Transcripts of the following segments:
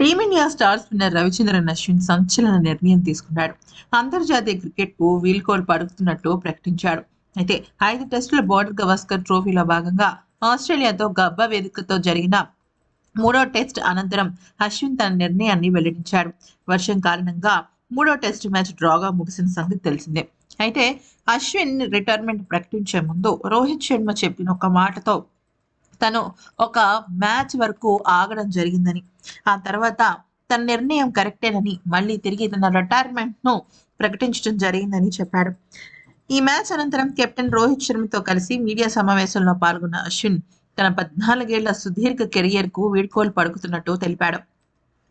Team India star spinner Ravichandran Ashwin సంచలన నిర్ణయం తీసుకున్నాడు. అంతర్జాతీయ క్రికెట్కు వీల్కోలు వీల్కోల్ పడుతున్నట్టు ప్రకటించాడు. అయితే ఐదు టెస్టుల బోర్డర్ గవాస్కర్ ట్రోఫీలో భాగంగా ఆస్ట్రేలియాతో గబ్బా వేదికతో జరిగిన మూడో టెస్ట్ అనంతరం అశ్విన్ తన నిర్ణయాన్ని వెల్లడించాడు. వర్షం కారణంగా మూడో టెస్ట్ మ్యాచ్ డ్రాగా ముగిసిన సంగతి తెలిసిందే. అయితే అశ్విన్ రిటైర్మెంట్ ప్రకటించే ముందు రోహిత్ శర్మ చెప్పిన ఒక మాటతో తను ఒక మ్యాచ్ వరకు ఆగడం జరిగిందని ఆ తర్వాత తన నిర్ణయం కరెక్టేనని మళ్ళీ తిరిగి తన రిటైర్మెంట్ను ప్రకటించడం జరిగిందని చెప్పాడు ఈ మ్యాచ్ అనంతరం కెప్టెన్ రోహిత్ శర్మతో కలిసి మీడియా సమావేశంలో పాల్గొన్న అశ్విన్ తన పద్నాలుగేళ్ళ సుదీర్ఘ కెరియర్కు వీడ్కోలు పడుకుతున్నట్టు తెలిపాడు.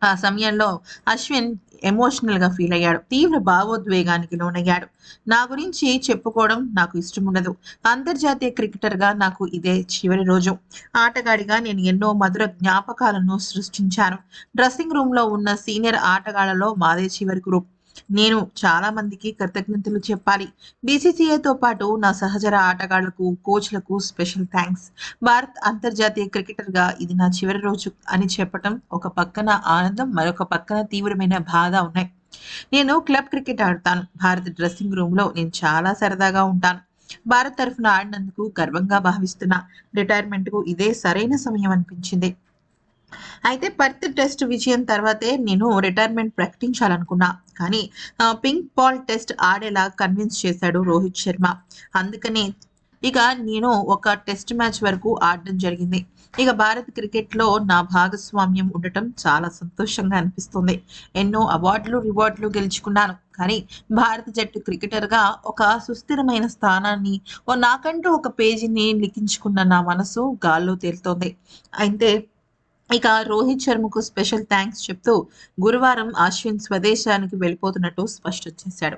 ఆ సమయంలో అశ్విన్ ఎమోషనల్గా ఫీల్ అయ్యాడు. తీవ్ర భావోద్వేగానికి లోనయ్యాడు. నా గురించి చెప్పుకోవడం నాకు ఇష్టం ఉండదు అంతర్జాతీయ క్రికెటర్గా నాకు ఇదే చివరి రోజు. ఆటగాడిగా నేను ఎన్నో మధుర జ్ఞాపకాలను సృష్టించాను. డ్రెస్సింగ్ రూమ్లో ఉన్న సీనియర్ ఆటగాళ్ళలో మాదే చివరి గ్రూప్. నేను చాలా మందికి కృతజ్ఞతలు చెప్పాలి. బీసీసీఐతో పాటు నా సహచర ఆటగాళ్ళకు కోచ్లకు స్పెషల్ థ్యాంక్స్. భారత్ అంతర్జాతీయ క్రికెటర్గా ఇది నా చివరి రోజు అని చెప్పటం ఒక పక్కన ఆనందం మరొక పక్కన తీవ్రమైన బాధ ఉన్నాయి. నేను క్లబ్ క్రికెట్ ఆడతాను. భారత డ్రెస్సింగ్ రూమ్లో నేను చాలా సరదాగా ఉంటాను. భారత్ తరఫున ఆడినందుకు గర్వంగా భావిస్తున్నా. రిటైర్మెంట్కు ఇదే సరైన సమయం అనిపించింది. అయితే పర్త్ టెస్ట్ విజయం తర్వాతే నేను రిటైర్మెంట్ ప్రకటించాలనుకున్నా. కానీ పింక్ బాల్ టెస్ట్ ఆడేలా కన్విన్స్ చేశాడు రోహిత్ శర్మ. అందుకనే ఇక నేను ఒక టెస్ట్ మ్యాచ్ వరకు ఆడడం జరిగింది. ఇక భారత్ క్రికెట్లో నా భాగస్వామ్యం ఉండటం చాలా సంతోషంగా అనిపిస్తుంది. ఎన్నో అవార్డులు రివార్డులు గెలుచుకున్నాను. కానీ భారత జట్టు క్రికెటర్గా ఒక సుస్థిరమైన స్థానాన్ని ఓ నాకంటూ ఒక పేజీని లిఖించుకున్న నా మనసు గాల్లో తేలుతోంది. అయితే ఇక రోహిత్ శర్మకు స్పెషల్ థ్యాంక్స్ చెప్తూ గురువారం అశ్విన్ స్వదేశానికి వెళ్ళిపోతున్నట్టు స్పష్టం చేశాడు.